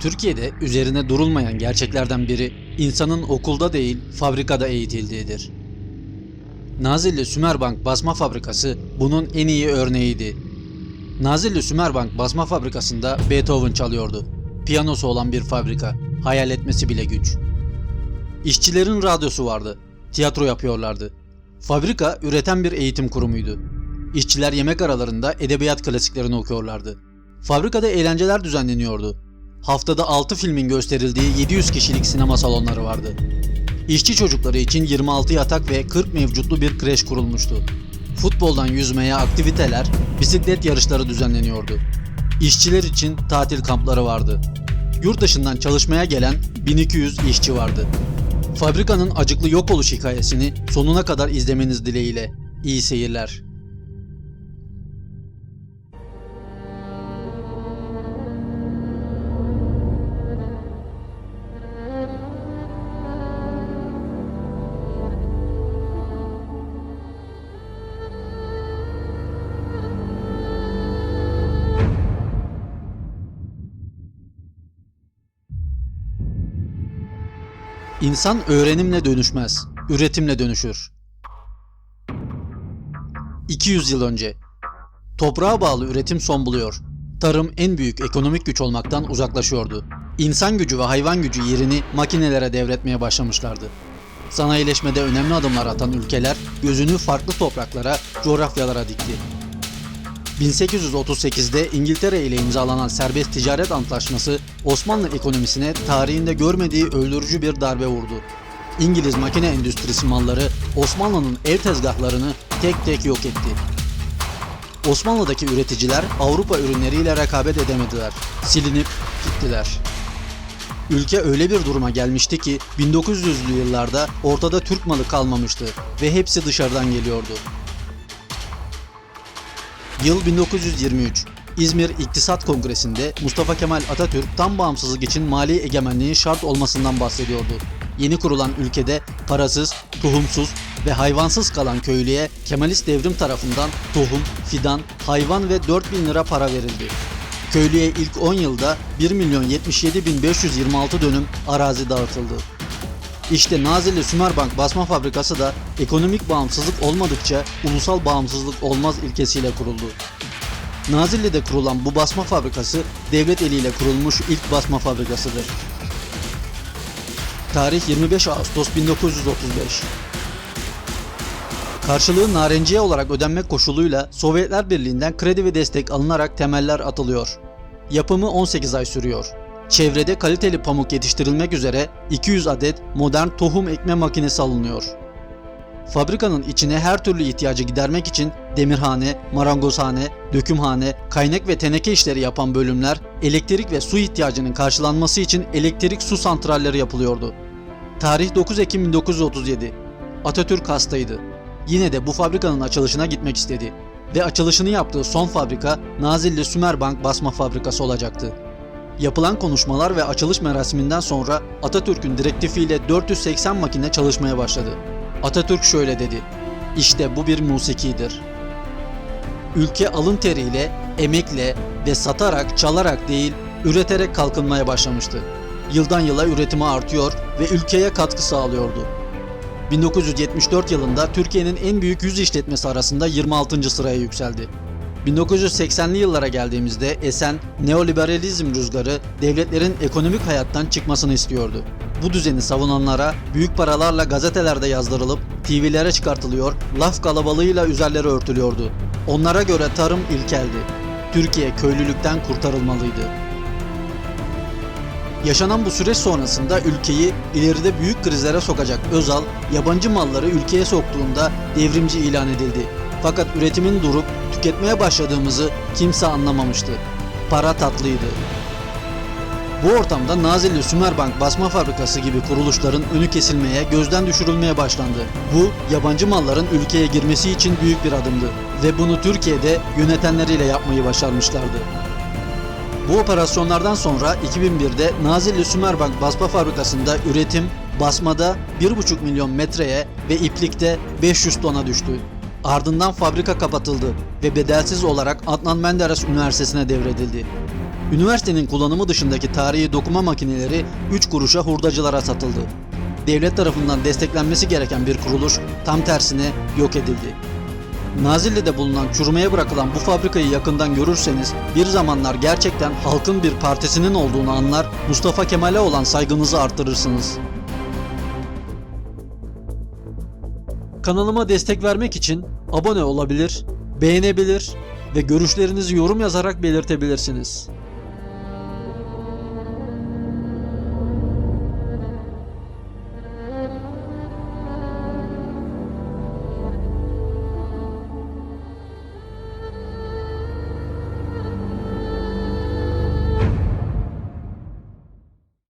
Türkiye'de üzerine durulmayan gerçeklerden biri insanın okulda değil fabrikada eğitildiğidir. Nazilli Sümerbank Basma Fabrikası bunun en iyi örneğiydi. Nazilli Sümerbank Basma Fabrikası'nda Beethoven çalıyordu. Piyanosu olan bir fabrika. Hayal etmesi bile güç. İşçilerin radyosu vardı. Tiyatro yapıyorlardı. Fabrika üreten bir eğitim kurumuydu. İşçiler yemek aralarında edebiyat klasiklerini okuyorlardı. Fabrikada eğlenceler düzenleniyordu. Haftada 6 filmin gösterildiği 700 kişilik sinema salonları vardı. İşçi çocukları için 26 yatak ve 40 mevcutlu bir kreş kurulmuştu. Futboldan yüzmeye aktiviteler, bisiklet yarışları düzenleniyordu. İşçiler için tatil kampları vardı. Yurt dışından çalışmaya gelen 1200 işçi vardı. Fabrikanın acıklı yok oluş hikayesini sonuna kadar izlemeniz dileğiyle. İyi seyirler. İnsan öğrenimle dönüşmez, üretimle dönüşür. 200 yıl önce toprağa bağlı üretim son buluyor. Tarım en büyük ekonomik güç olmaktan uzaklaşıyordu. İnsan gücü ve hayvan gücü yerini makinelere devretmeye başlamışlardı. Sanayileşmede önemli adımlar atan ülkeler gözünü farklı topraklara, coğrafyalara dikti. 1838'de İngiltere ile imzalanan serbest ticaret antlaşması Osmanlı ekonomisine tarihinde görmediği öldürücü bir darbe vurdu. İngiliz makine endüstrisi malları Osmanlı'nın ev tezgahlarını tek tek yok etti. Osmanlı'daki üreticiler Avrupa ürünleriyle rekabet edemediler. Silinip gittiler. Ülke öyle bir duruma gelmişti ki 1900'lü yıllarda ortada Türk malı kalmamıştı ve hepsi dışarıdan geliyordu. Yıl 1923. İzmir İktisat Kongresi'nde Mustafa Kemal Atatürk tam bağımsızlık için mali egemenliğin şart olmasından bahsediyordu. Yeni kurulan ülkede parasız, tohumsuz ve hayvansız kalan köylüye Kemalist devrim tarafından tohum, fidan, hayvan ve 4000 lira para verildi. Köylüye ilk 10 yılda 1 milyon 77 bin 526 dönüm arazi dağıtıldı. İşte Nazilli Sümerbank Basma Fabrikası da ekonomik bağımsızlık olmadıkça ulusal bağımsızlık olmaz ilkesiyle kuruldu. Nazilli'de kurulan bu basma fabrikası devlet eliyle kurulmuş ilk basma fabrikasıdır. Tarih 25 Ağustos 1935. Karşılığı narenciye olarak ödenmek koşuluyla Sovyetler Birliği'nden kredi ve destek alınarak temeller atılıyor. Yapımı 18 ay sürüyor. Çevrede kaliteli pamuk yetiştirilmek üzere 200 adet modern tohum ekme makinesi alınıyor. Fabrikanın içine her türlü ihtiyacı gidermek için demirhane, marangozhane, dökümhane, kaynak ve teneke işleri yapan bölümler, elektrik ve su ihtiyacının karşılanması için elektrik su santralleri yapılıyordu. Tarih 9 Ekim 1937. Atatürk hastaydı. Yine de bu fabrikanın açılışına gitmek istedi ve açılışını yaptığı son fabrika Nazilli Sümerbank Basma Fabrikası olacaktı. Yapılan konuşmalar ve açılış merasiminden sonra Atatürk'ün direktifiyle 480 makine çalışmaya başladı. Atatürk şöyle dedi. İşte bu bir musikidir. Ülke alın teriyle, emekle ve satarak, çalarak değil, üreterek kalkınmaya başlamıştı. Yıldan yıla üretimi artıyor ve ülkeye katkı sağlıyordu. 1974 yılında Türkiye'nin en büyük 100 işletmesi arasında 26. sıraya yükseldi. 1980'li yıllara geldiğimizde esen neoliberalizm rüzgarı devletlerin ekonomik hayattan çıkmasını istiyordu. Bu düzeni savunanlara büyük paralarla gazetelerde yazdırılıp TV'lere çıkartılıyor, laf kalabalığıyla üzerleri örtülüyordu. Onlara göre tarım ilkeldi. Türkiye köylülükten kurtarılmalıydı. Yaşanan bu süreç sonrasında ülkeyi ileride büyük krizlere sokacak Özal, yabancı malları ülkeye soktuğunda devrimci ilan edildi. Fakat üretimin durup tüketmeye başladığımızı kimse anlamamıştı. Para tatlıydı. Bu ortamda Nazilli Sümerbank Basma Fabrikası gibi kuruluşların önü kesilmeye, gözden düşürülmeye başlandı. Bu, yabancı malların ülkeye girmesi için büyük bir adımdı ve bunu Türkiye'de yönetenleriyle yapmayı başarmışlardı. Bu operasyonlardan sonra 2001'de Nazilli Sümerbank Basma Fabrikası'nda üretim basmada 1,5 milyon metreye ve iplikte 500 tona düştü. Ardından fabrika kapatıldı ve bedelsiz olarak Adnan Menderes Üniversitesi'ne devredildi. Üniversitenin kullanımı dışındaki tarihi dokuma makineleri 3 kuruşa hurdacılara satıldı. Devlet tarafından desteklenmesi gereken bir kuruluş tam tersine yok edildi. Nazilli'de bulunan çürümeye bırakılan bu fabrikayı yakından görürseniz bir zamanlar gerçekten halkın bir partisinin olduğunu anlar, Mustafa Kemal'e olan saygınızı artırırsınız. Kanalıma destek vermek için abone olabilir, beğenebilir ve görüşlerinizi yorum yazarak belirtebilirsiniz.